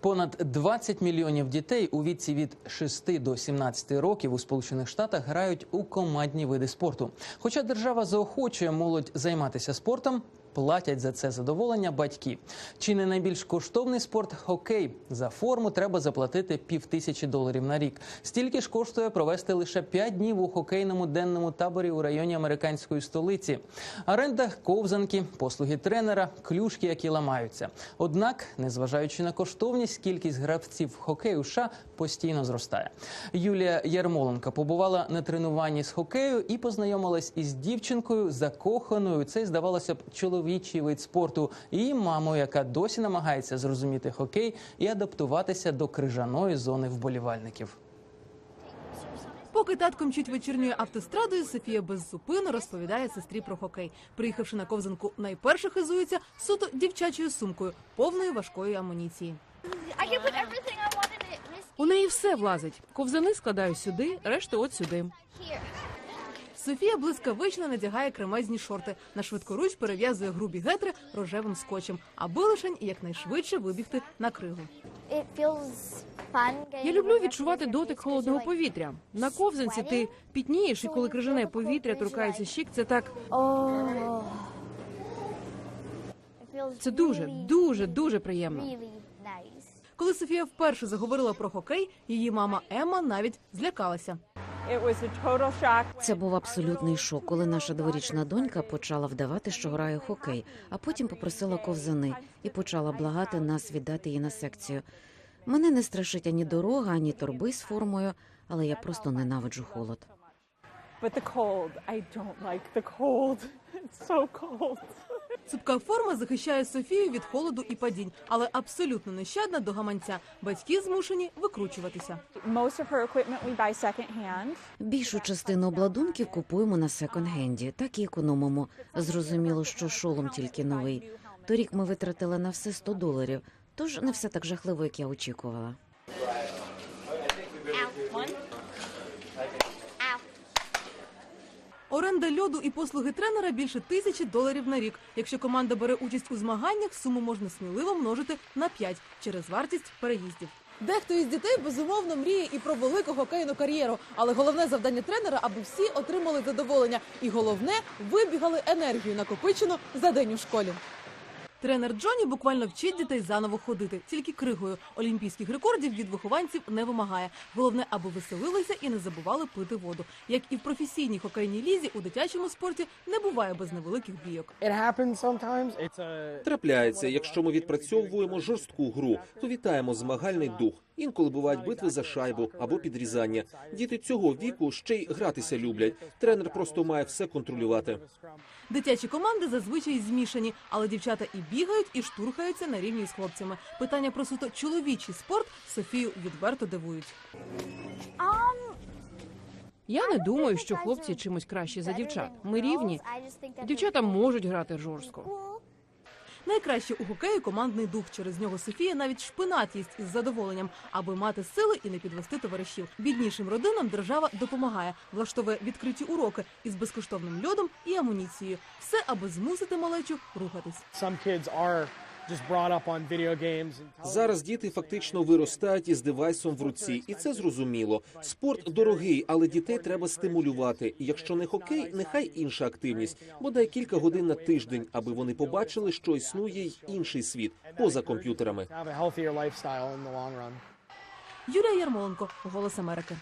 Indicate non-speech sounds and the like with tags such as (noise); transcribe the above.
Понад 20 мільйонів дітей у віці від 6 до 17 років у Сполучених Штатах грають у командні види спорту. Хоча держава заохочує молодь займатися спортом, платять за це задоволення батьки. Чи не найбільш коштовний спорт хокей? За форму треба заплатити півтисячі доларів на рік. Стільки ж коштує провести лише 5 днів у хокейному денному таборі у районі американської столиці. Оренда ковзанки, послуги тренера, клюшки, які ламаються. Однак, незважаючи на коштовність, кількість гравців хокею США постійно зростає. Юлія Ярмоленко побувала на тренуванні з хокею і познайомилась із дівчинкою, закоханою. у Цей здавалося б чоловічий вид спорту, і її мамою, яка досі намагається зрозуміти хокей і адаптуватися до крижаної зони вболівальників. Поки татко мчить вечірньою автострадою, Софія без зупину розповідає сестрі про хокей. Приїхавши на ковзанку, найперше хизується суто дівчачою сумкою, повною важкої амуніції. У неї все влазить. Ковзани складаю сюди, решту от сюди. Софія блискавично надягає кремезні шорти. На швидкоруч перев'язує грубі гетри рожевим скотчем, аби лишень якнайшвидше вибігти на кригу. Я люблю відчувати дотик холодного повітря. На ковзанці ти пітнієш, і коли крижане повітря торкається щік, це так. Oh. Це дуже, дуже, дуже приємно. Коли Софія вперше заговорила про хокей, її мама Емма навіть злякалася. Це був абсолютний шок, коли наша дворічна донька почала вдавати, що грає хокей, а потім попросила ковзани і почала благати нас віддати її на секцію. Мене не страшить ані дорога, ані торби з формою, але я просто ненавиджу холод. But the cold, I don't like the cold. (laughs) It's so cold. Цупка форма захищає Софію від холоду і падінь, але абсолютно нещадна до гаманця. Батьки змушені викручуватися. Більшу частину обладунків купуємо на секонд-хенді, так і економимо. Зрозуміло, що шолом тільки новий. Торік ми витратили на все 100 доларів, тож не все так жахливо, як я очікувала. Оренда льоду і послуги тренера більше тисячі доларів на рік. Якщо команда бере участь у змаганнях, суму можна сміливо множити на 5 через вартість переїздів. Дехто із дітей безумовно мріє і про велику хокейну кар'єру, але головне завдання тренера, аби всі отримали задоволення, і головне вибігали енергію, накопичену за день у школі. Тренер Джоні буквально вчить дітей заново ходити, тільки кригою. Олімпійських рекордів від вихованців не вимагає. Головне, аби веселилися і не забували пити воду. Як і в професійній хокейній лізі, у дитячому спорті не буває без невеликих бійок. Трапляється, якщо ми відпрацьовуємо жорстку гру, то вітаємо змагальний дух. Інколи бувають битви за шайбу або підрізання. Діти цього віку ще й гратися люблять. Тренер просто має все контролювати. Дитячі команди зазвичай змішані, але дівчата і бігають, і штурхаються на рівні з хлопцями. Питання про суто чоловічий спорт Софію відверто дивують. Um, Я не думаю, що хлопці чимось кращі за дівчат. Ми рівні. Дівчата можуть грати жорстко. Найкраще у хокеї командний дух. Через нього Софія навіть шпинат їсть із задоволенням, аби мати сили і не підвести товаришів. Біднішим родинам держава допомагає, влаштовує відкриті уроки із безкоштовним льодом і амуніцією. Все, аби змусити малечу рухатись. Some kids are just brought up on video games. And Зараз діти фактично виростають із девайсом в руці, і це зрозуміло. Спорт дорогий, але дітей треба стимулювати. І Якщо не хокей, нехай інша активність, бодай кілька годин на тиждень, аби вони побачили, що існує й інший світ поза комп'ютерами. have a healthier lifestyle in the long run. Юлія Ярмоленко, Голос Америки.